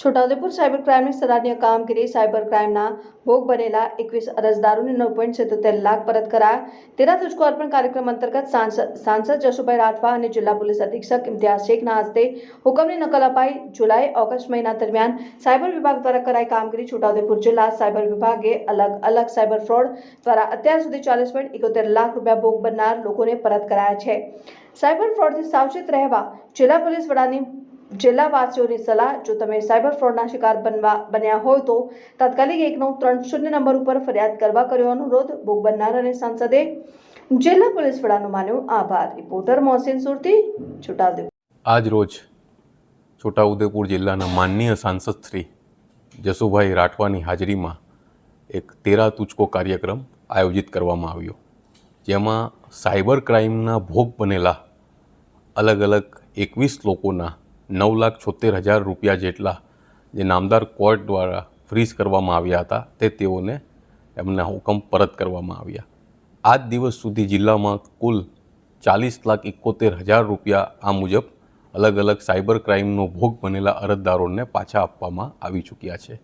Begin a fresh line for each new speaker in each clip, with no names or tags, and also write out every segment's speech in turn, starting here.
Chhota Udepur cyber ક્રાઇમની સરાહનીય કામગીરી cyber ક્રાઇમના ભોગ બનેલા એકવીસ અરજદારોને નવ પોઈન્ટ સિત્તોતેર લાખ પરત કરાયા તેરા તુજકો અર્પણ કાર્યક્રમ અંતર્ગત સાંસદ સાંસદ જશુભાઈ રાઠવા અને જિલ્લા પોલીસ અધિક્ષક ઇમ્તિયાઝ શેખના હસ્તે હુકમની નકલ અપાઈ. જુલાઈ, ઓગસ્ટ મહિના દરમિયાન સાયબર વિભાગ દ્વારા કરાઈ કામગીરી છોટાઉદેપુર જિલ્લા સાયબર વિભાગે અલગ અલગ સાયબર ફ્રોડ દ્વારા અત્યાર સુધી ચાલીસ પોઈન્ટ એકોતેર લાખ રૂપિયા ભોગ બનનાર લોકોને પરત કરાયા છે. સાયબર ફ્રોડથી સાવચેત રહેવા જિલ્લા પોલીસ વડાની જિલ્લાવાસીઓની સલાહ, જો તમે સાયબર ફ્રોડના શિકાર બનવા બન્યા હોય તો તાત્કાલિક એક નવ ત્રણ શૂન્ય નંબર ઉપર ફરિયાદ કરવા કર્યો અનુરોધ. ભોગ બનનાર અને સાંસદે જિલ્લા પોલીસ વડાનો માન્યો આભાર. રિપોર્ટર મોહસિન સુરતી, છોટાઉદેપુર.
આજ રોજ છોટાઉદેપુર જિલ્લાના માનનીય સાંસદ શ્રી જસુભાઈ રાઠવાની હાજરીમાં એક તેરા તુચકો કાર્યક્રમ આયોજિત કરવામાં આવ્યો, જેમાં સાયબર ક્રાઇમના ભોગ બનેલા અલગ અલગ એકવીસ લોકોના નવ લાખ છોતેર હજાર રૂપિયા જેટલા જે નામદાર કોર્ટ દ્વારા ફ્રીઝ કરવામાં આવ્યા હતા, તે તેઓને એમના હુકમ પરત કરવામાં આવ્યા. આજ દિવસ સુધી જિલ્લામાં કુલ ચાલીસ લાખ એકોતેર હજાર રૂપિયા આ મુજબ અલગ અલગ સાયબર ક્રાઇમનો ભોગ બનેલા અરજદારોને પાછા આપવામાં આવી ચૂક્યા છે.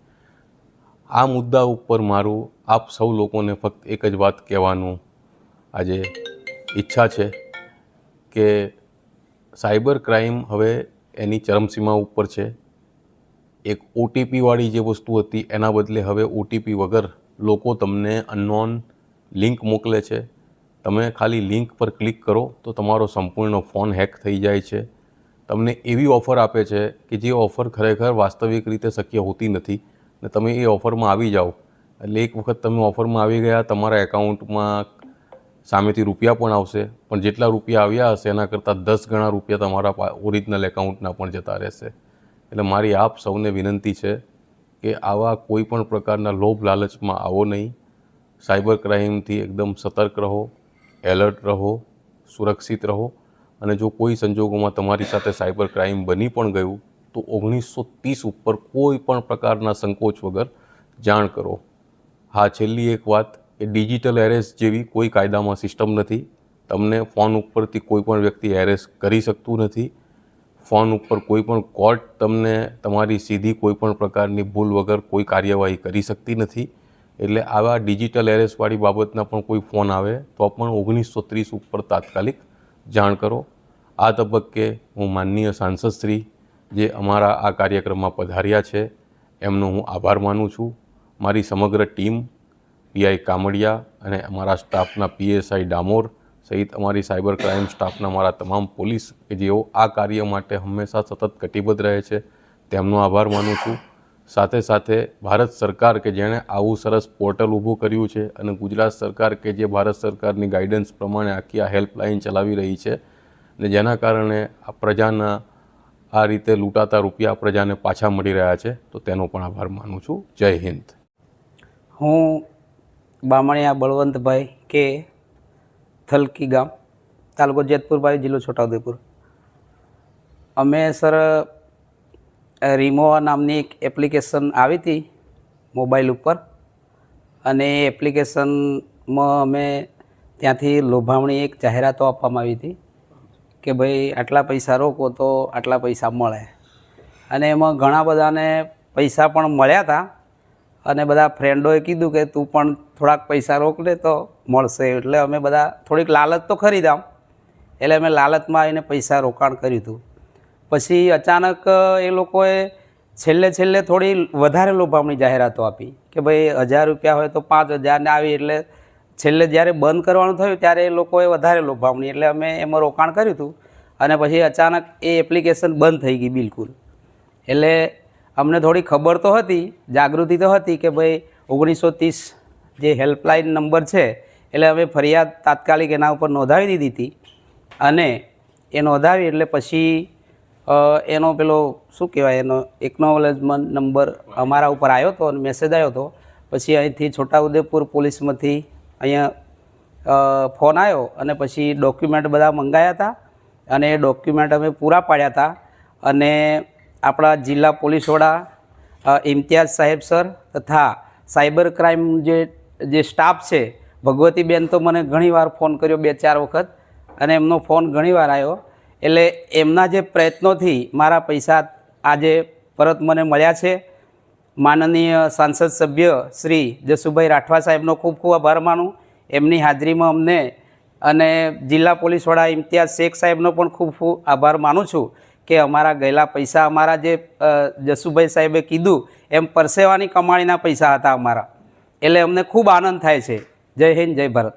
આ મુદ્દા ઉપર મારું, આપ સૌ લોકોને ફક્ત એક જ વાત કહેવાનું આજે ઈચ્છા છે કે સાયબર ક્રાઇમ હવે એની ચરમસીમા ઉપર છે. એક ઓટીપીવાળી જે વસ્તુ હતી, એના બદલે હવે ઓટીપી વગર લોકો તમને અનનોન લિંક મોકલે છે. તમે ખાલી લિંક પર ક્લિક કરો તો તમારો સંપૂર્ણ ફોન હેક થઈ જાય છે. તમને એવી ઓફર આપે છે કે જે ઓફર ખરેખર વાસ્તવિક રીતે શક્ય હોતી નથી ને તમે એ ઓફરમાં આવી જાઓ. એટલે એક વખત તમે ઓફરમાં આવી ગયા, તમારા એકાઉન્ટમાં સામેથી રૂપિયા પણ આવશે, પણ જેટલા રૂપિયા આવ્યા હશે, એના કરતાં દસ ગણા રૂપિયા તમારા ઓરિજિનલ એકાઉન્ટના પણ જતા રહેશે. એટલે મારી આપ સૌને વિનંતી છે કે આવા કોઈ પણ પ્રકારના લોભ લાલચમાં આવો નહીં. સાયબર ક્રાઇમથી એકદમ સતર્ક રહો, એલર્ટ રહો, સુરક્ષિત રહો. અને જો કોઈ સંજોગોમાં તમારી સાથે સાયબર ક્રાઇમ બની પણ ગયું, તો ઓગણીસો ત્રીસ ઉપર કોઈ પણ પ્રકારના સંકોચ વગર જાણ કરો. હા, છેલ્લી એક વાત કે ડિજિટલ એરેસ જેવી કોઈ કાયદામાં સિસ્ટમ નથી. તમને ફોન ઉપરથી કોઈ પણ વ્યક્તિ એરેસ કરી શકતું નથી. ફોન ઉપર કોઈ પણ કોર્ટ તમને તમારી સીધી કોઈ પણ પ્રકારની ભૂલ વગર કોઈ કાર્યવાહી કરી શકતી નથી. એટલે આવા ડિજિટલ એરેસવાળી બાબતના પણ કોઈ ફોન આવે તો પણ ઓગણીસો ત્રીસ ઉપર તાત્કાલિક જાણ કરો. આ તબક્કે હું માનનીય સાંસદશ્રી જે અમારા આ કાર્યક્રમમાં પધાર્યા છે, એમનો હું આભાર માનું છું. મારી સમગ્ર ટીમ પીઆઈ કામડિયા અને અમારા સ્ટાફના પીએસઆઈ ડામોર સહિત અમારી સાયબર ક્રાઇમ સ્ટાફના મારા તમામ પોલીસ કે જેઓ આ કાર્ય માટે હંમેશા સતત કટિબદ્ધ રહે છે, તેમનો આભાર માનું છું. સાથે સાથે ભારત સરકાર કે જેણે આવું સરસ પોર્ટલ ઊભું કર્યું છે અને ગુજરાત સરકાર કે જે ભારત સરકારની ગાઈડન્સ પ્રમાણે આખી આ હેલ્પલાઇન ચલાવી રહી છે ને જેના કારણે આ પ્રજાના આ રીતે લૂંટાતા રૂપિયા પ્રજાને પાછા મળી રહ્યા છે, તો તેનો પણ આભાર માનું છું. જય હિન્દ.
હું બામણિયા, બળવંતભાઈ કે થલકી ગામ, તાલુકો જેતપુરભાઈ જિલ્લો છોટાઉદેપુર. અમે સર રિમોવા નામની એક એપ્લિકેશન આવી હતી મોબાઈલ ઉપર. અને એ એપ્લિકેશનમાં અમે ત્યાંથી લોભામણી એક જાહેરાતો આપવામાં આવી હતી કે ભાઈ આટલા પૈસા રોકો તો આટલા પૈસા મળે. અને એમાં ઘણા બધાને પૈસા પણ મળ્યા હતા. અને બધા ફ્રેન્ડોએ કીધું કે તું પણ થોડાક પૈસા રોક લે તો મળશે. એટલે અમે બધા થોડીક લાલચ તો ખરી જ એટલે અમે લાલચમાં આવીને પૈસા રોકાણ કર્યું હતું. પછી અચાનક એ લોકોએ છેલ્લે છેલ્લે થોડી વધારે લોભામણી જાહેરાતો આપી કે ભાઈ હજાર રૂપિયા હોય તો પાંચ હજારને આવી. એટલે છેલ્લે જ્યારે બંધ કરવાનું થયું ત્યારે એ લોકોએ વધારે લોભામણી. એટલે અમે એમાં રોકાણ કર્યું હતું. અને પછી અચાનક એ એપ્લિકેશન બંધ થઈ ગઈ બિલકુલ. એટલે અમને થોડી ખબર તો હતી, જાગૃતિ તો હતી કે ભાઈ ઓગણીસો ત્રીસ જે હેલ્પલાઇન નંબર છે, એટલે અમે ફરિયાદ તાત્કાલિક એના ઉપર નોંધાવી દીધી હતી. અને એ નોંધાવી એટલે પછી એનો પેલો, શું કહેવાય, એનો એકનોલેજમેન્ટ નંબર અમારા ઉપર આવ્યો હતો અને મેસેજ આવ્યો હતો. પછી અહીંથી છોટાઉદેપુર પોલીસમાંથી અહીંયા ફોન આવ્યો અને પછી ડોક્યુમેન્ટ બધા મંગાયા હતા. અને એ ડોક્યુમેન્ટ અમે પૂરા પાડ્યા હતા. અને આપણા જિલ્લા પોલીસ વડા ઇમ્તિયાઝ સાહેબ સર તથા સાયબર ક્રાઇમ જે જે સ્ટાફ છે, ભગવતીબેન તો મને ઘણીવાર ફોન કર્યો બે ચાર વખત અને એમનો ફોન ઘણીવાર આવ્યો. એટલે એમના જે પ્રયત્નોથી મારા પૈસા આજે પરત મને મળ્યા છે. માનનીય સાંસદ સભ્ય શ્રી જસુભાઈ રાઠવા સાહેબનો ખૂબ ખૂબ આભાર માનું. એમની હાજરીમાં અમને અને જિલ્લા પોલીસ વડા ઇમ્તિયાઝ શેખ સાહેબનો પણ ખૂબ ખૂબ આભાર માનું છું. કે અમારા ગયેલા પૈસા અમારા જે જસુભાઈ સાહેબે કીધું, એમ પરસેવાની કમાણીના પૈસા હતા અમારા. એટલે અમને ખૂબ આનંદ થાય છે. જય હિન્દ, જય ભારત.